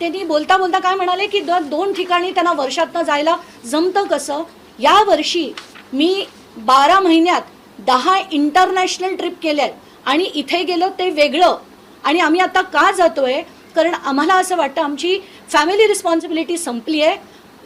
त्यांनी बोलता बोलता काय म्हणाले की दर दोन ठिकाणी त्यांना वर्षातनं जायला जमतं कसं? या वर्षी मी बारा महिन्यात दहा इंटरनॅशनल ट्रिप केल्या आहेत आणि इथे गेलो ते वेगळं. आणि आम्ही आता का जातो आहे कारण आम्हाला असं वाटतं आमची फॅमिली रिस्पॉन्सिबिलिटी संपली आहे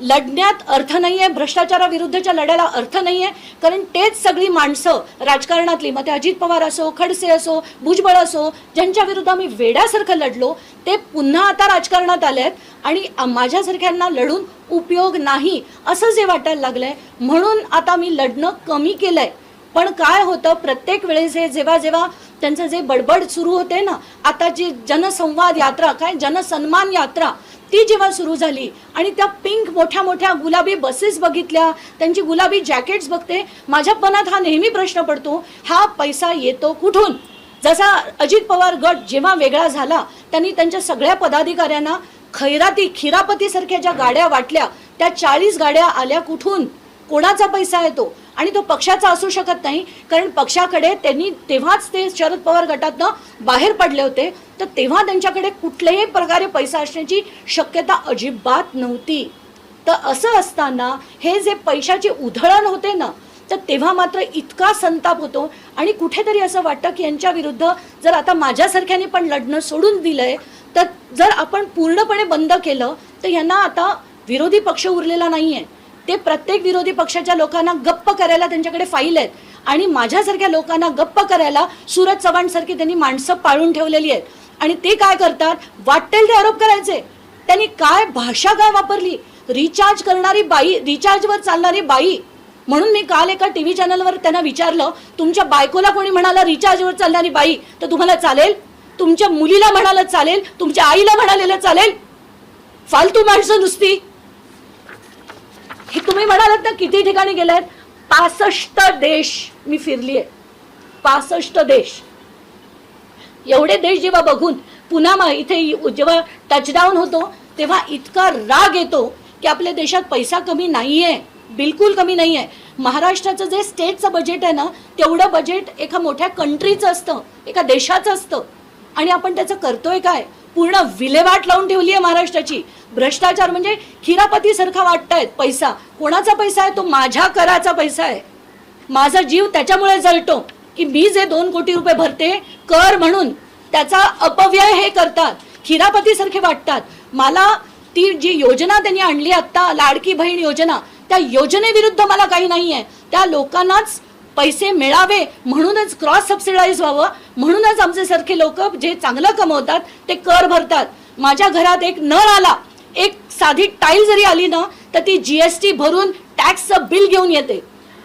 लढण्यात अर्थ नाही आहे भ्रष्टाचाराविरुद्धच्या लढ्याला अर्थ नाही आहे कारण तेच सगळी माणसं राजकारणातली मग ते अजित पवार असो खडसे असो भुजबळ असो ज्यांच्या विरुद्ध आम्ही वेड्यासारखं लढलो ते पुन्हा आता राजकारणात आले आहेत आणि माझ्यासारख्यांना लढून उपयोग नाही असं जे वाटायला लागलंय. म्हणून आता मी लढणं कमी केलंय. पण काय होतं प्रत्येक वेळेस हे जेव्हा जेव्हा त्यांचं जे बडबड सुरू होते ना आता जी जनसंवाद यात्रा काय जनसन्मान यात्रा ती जेव्हा सुरू झाली आणि त्या पिंक मोठ्या मोठ्या गुलाबी बसेस बघितल्या त्यांची गुलाबी जॅकेट्स बघते माझ्या मनात हा नेहमी प्रश्न पडतो हा पैसा येतो कुठून? जसा अजित पवार गट जेव्हा वेगळा झाला त्यांनी त्यांच्या सगळ्या पदाधिकाऱ्यांना खैराती खिरापतीसारख्या ज्या गाड्या वाटल्या त्या चाळीस गाड्या आल्या कुठून? कोणाचा पैसा येतो? आणि तो पक्षाचा असू शकत नाही. कारण पक्षाकडे त्यांनी तेव्हाच ते शरद पवार गटातनं बाहेर पडले होते. तर तेव्हा त्यांच्याकडे कुठल्याही प्रकारे पैसा असण्याची शक्यता अजिबात नव्हती. तर असं असताना हे जे पैशाची उधळण होते ना तर तेव्हा मात्र इतका संताप होतो. आणि कुठेतरी असं वाटतं की यांच्या विरुद्ध जर आता माझ्यासारख्याने पण लढणं सोडून दिलंय तर जर आपण पूर्णपणे बंद केलं तर यांना आता विरोधी पक्ष उरलेला नाहीये. ते प्रत्येक विरोधी पक्षाच्या लोकांना गप्प करायला त्यांच्याकडे फाईल आहेत. आणि माझ्यासारख्या लोकांना गप्प करायला सूरज चव्हाण सारखी त्यांनी माणसं पाळून ठेवलेली आहेत. आणि ते काय करतात? वाटेल ते आरोप करायचे. त्यांनी काय भाषा काय वापरली? रिचार्ज करणारी बाई रिचार्जवर चालणारी बाई. म्हणून मी काल एका टीव्ही चॅनलवर त्यांना विचारलं तुमच्या बायकोला कोणी म्हणाला रिचार्जवर चालणारी बाई तर तुम्हाला चालेल? तुमच्या मुलीला म्हणाला चालेल? तुमच्या आईला म्हणालेलं चालेल? फालतू माणसं नुसती. हे तुम्ही म्हणालात ना किती ठिकाणी गेलात पासष्ट देश मी फिरली आहे पासष्ट देश. एवढे देश जेव्हा बघून पुन्हा मग इथे जेव्हा टचडाऊन होतो तेव्हा इतका राग येतो की आपल्या देशात पैसा कमी नाही आहे बिलकुल कमी नाही आहे महाराष्ट्राचं जे स्टेटचं बजेट आहे ना तेवढं बजेट एका मोठ्या कंट्रीचं असतं एका देशाचं असतं. आणि आपण त्याचं करतोय काय? पूर्ण विल्हेवाट लावून ठेवली आहे महाराष्ट्राची. भ्रष्टाचार म्हणजे खिरापतीसारखा वाटतायत पैसा. कोणाचा पैसा आहे? तो माझ्या कराचा पैसा आहे. माझा जीव त्याच्यामुळे जळतो की मी जे दोन कोटी रुपये भरते कर म्हणून त्याचा अपव्यय हे करतात. खिरापतीसारखे वाटतात. मला ती जी योजना त्यांनी आणली आत्ता लाडकी बहीण योजना त्या योजनेविरुद्ध मला काही नाही आहे त्या लोकांनाच पैसे मिळावे म्हणूनच क्रॉस सबसिडाईज व्हावं. म्हणूनच आमचे सारखे लोक जे चांगलं कमवतात ते कर भरतात. माझ्या घरात एक नळ आला. एक साधी टाईल जरी आली ना तर ती जी एस टी भरून टॅक्सचं बिल घेऊन येते.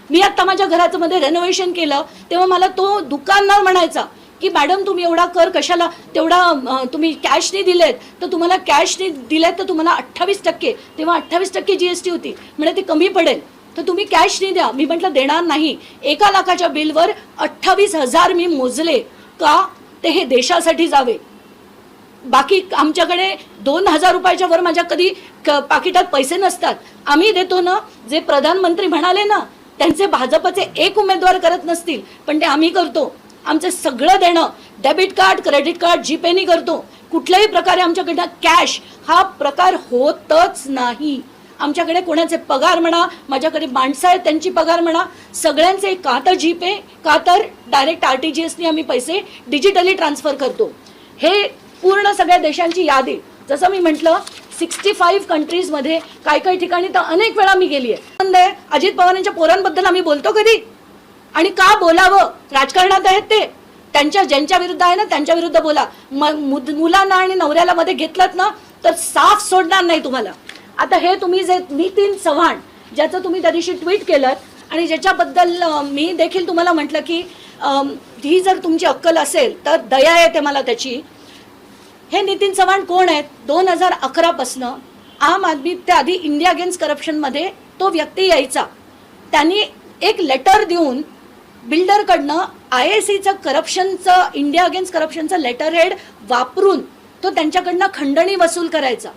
मी आता माझ्या घराचं मध्ये रेनोव्हेशन केलं तेव्हा मला तो दुकानदार म्हणायचा की मॅडम तुम्ही एवढा कर कशाला? तेवढा तुम्ही कॅशने दिलेत. तर तुम्हाला कॅशने दिलेत तर तुम्हाला अठ्ठावीस टक्के. तेव्हा अठ्ठावीस टक्के जी एस टी होती. म्हणजे ते कमी पडेल. तर तुम्ही कॅशने द्या. मी म्हटलं देणार नाही. एका लाखाच्या बिलवर अठ्ठावीस हजार मी मोजले. का? ते हे देशासाठी जावे. बाकी आमच्याकडे दोन हजार रुपयाच्या वर माझ्या कधी क- पाकिटात पैसे नसतात. आम्ही देतो ना. जे प्रधानमंत्री म्हणाले ना त्यांचे भाजपचे एक उमेदवार करत नसतील. पण ते आम्ही करतो. आमचं सगळं देणं. डेबिट कार्ड क्रेडिट कार्ड जीपेनी करतो. कुठल्याही प्रकारे आमच्याकडनं कॅश हा प्रकार होतच नाही. आमच्याकडे कोणाचे पगार म्हणा माझ्याकडे माणसं आहेत त्यांची पगार म्हणा सगळ्यांचे का तर जीपे का तर डायरेक्ट आर टी जी एसनी आम्ही पैसे डिजिटली ट्रान्सफर करतो. हे पूर्ण सगळ्या देशांची यादी जसं मी म्हटलं सिक्स्टी फाईव्ह कंट्रीजमध्ये काही काही ठिकाणी तर अनेक वेळा मी गेली आहे. अजित पवारांच्या पोरांबद्दल आम्ही बोलतो कधी? आणि का बोलावं? राजकारणात आहेत ते. त्यांच्या ज्यांच्या विरुद्ध आहे ना त्यांच्या विरुद्ध बोला. मुद- मुलांना आणि नवऱ्याला मध्ये घेतलात ना तर साफ सोडणार नाही तुम्हाला. आता हे तुम्ही जे नितीन चव्हाण ज्याचं तुम्ही त्या दिवशी ट्विट केलं आणि ज्याच्याबद्दल मी देखील तुम्हाला म्हटलं की ही जर तुमची अक्कल असेल तर दया येते मला त्याची. हे नितीन चव्हाण कोण आहेत? दोन हजार अकरापासनं आम आदमी त्या आधी इंडिया अगेन्स्ट करप्शनमध्ये तो व्यक्ती यायचा. त्यांनी एक लेटर देऊन बिल्डरकडनं आय एस सीचं करप्शनचं इंडिया अगेन्स्ट करप्शनचं लेटर हेड वापरून तो त्यांच्याकडनं खंडणी वसूल करायचा.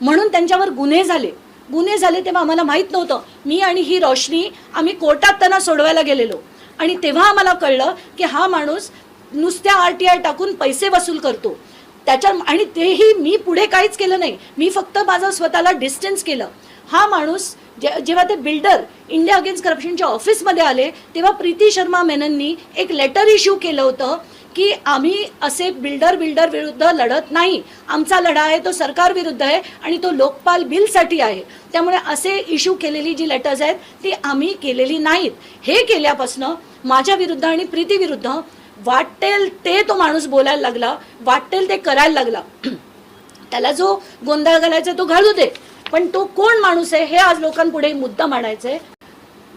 म्हणून त्यांच्यावर गुन्हे झाले. गुन्हे झाले तेव्हा आम्हाला माहीत नव्हतं. मी आणि ही रोशनी आम्ही कोर्टात त्यांना सोडवायला गेलेलो. आणि तेव्हा आम्हाला कळलं की हा माणूस नुसत्या आर टी आय टाकून पैसे वसूल करतो. त्याच्या आणि तेही मी पुढे काहीच केलं नाही. मी फक्त माझं स्वतःला डिस्टन्स केलं. हा माणूस जे जेव्हा ते बिल्डर इंडिया अगेन्स्ट करप्शनच्या ऑफिसमध्ये आले तेव्हा प्रीती शर्मा मेनननी एक लेटर इश्यू केलं होतं. की आम्ही असे बिल्डर बिल्डर विरुद्ध लढत नाही. आमचा लढा आहे तो सरकार विरुद्ध आहे आणि तो लोकपाल बिलसाठी आहे. त्यामुळे असे इश्यू केलेली जी लेटर्स आहेत ती आम्ही केलेली नाहीत. हे केल्यापासनं माझ्या विरुद्ध आणि प्रीतीविरुद्ध वाटेल ते तो माणूस बोलायला लागला वाटेल ते करायला लागला. त्याला जो गोंधळ घालायचा तो घालू दे. पण तो कोण माणूस आहे हे आज लोकांपुढे मुद्दा मांडायचा आहे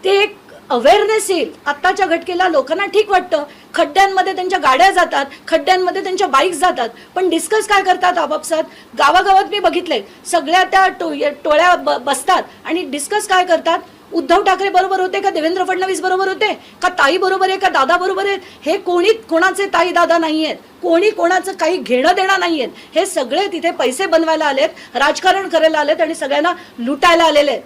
ते एक अवेअरनेस येईल. आत्ताच्या घटकेला लोकांना ठीक वाटतं. खड्ड्यांमध्ये त्यांच्या गाड्या जातात खड्ड्यांमध्ये त्यांच्या बाईक्स जातात. पण डिस्कस काय करतात आपापसात गावागावात मी बघितले सगळ्या त्या टो टोळ्या ब बसतात. आणि डिस्कस काय करतात? उद्धव ठाकरे बरोबर होते का देवेंद्र फडणवीस बरोबर होते? का ताई बरोबर आहे का दादा बरोबर आहेत? हे कोणी कोणाचे ताई दादा नाही आहेत कोणी कोणाचं काही घेणं देणं नाही आहेत हे सगळे तिथे पैसे बनवायला आलेत राजकारण करायला आलेत आणि सगळ्यांना लुटायला आलेले आहेत.